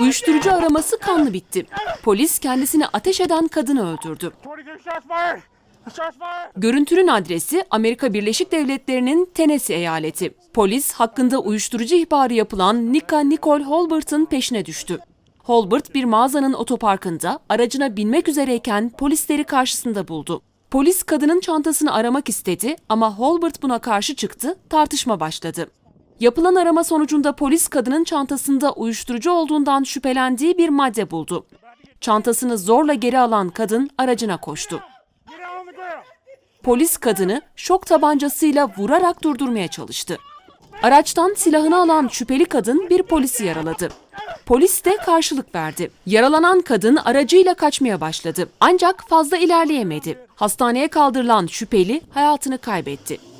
Uyuşturucu araması kanlı bitti. Polis kendisini ateş eden kadını öldürdü. 22 shots fired. Shots fired. Görüntünün adresi Amerika Birleşik Devletleri'nin Tennessee eyaleti. Polis hakkında uyuşturucu ihbarı yapılan Nika Nicole Holbert'ın peşine düştü. Holbert bir mağazanın otoparkında aracına binmek üzereyken polisleri karşısında buldu. Polis kadının çantasını aramak istedi ama Holbert buna karşı çıktı, tartışma başladı. Yapılan arama sonucunda polis kadının çantasında uyuşturucu olduğundan şüphelendiği bir madde buldu. Çantasını zorla geri alan kadın aracına koştu. Polis kadını şok tabancasıyla vurarak durdurmaya çalıştı. Araçtan silahını alan şüpheli kadın bir polisi yaraladı. Polis de karşılık verdi. Yaralanan kadın aracıyla kaçmaya başladı. Ancak fazla ilerleyemedi. Hastaneye kaldırılan şüpheli hayatını kaybetti.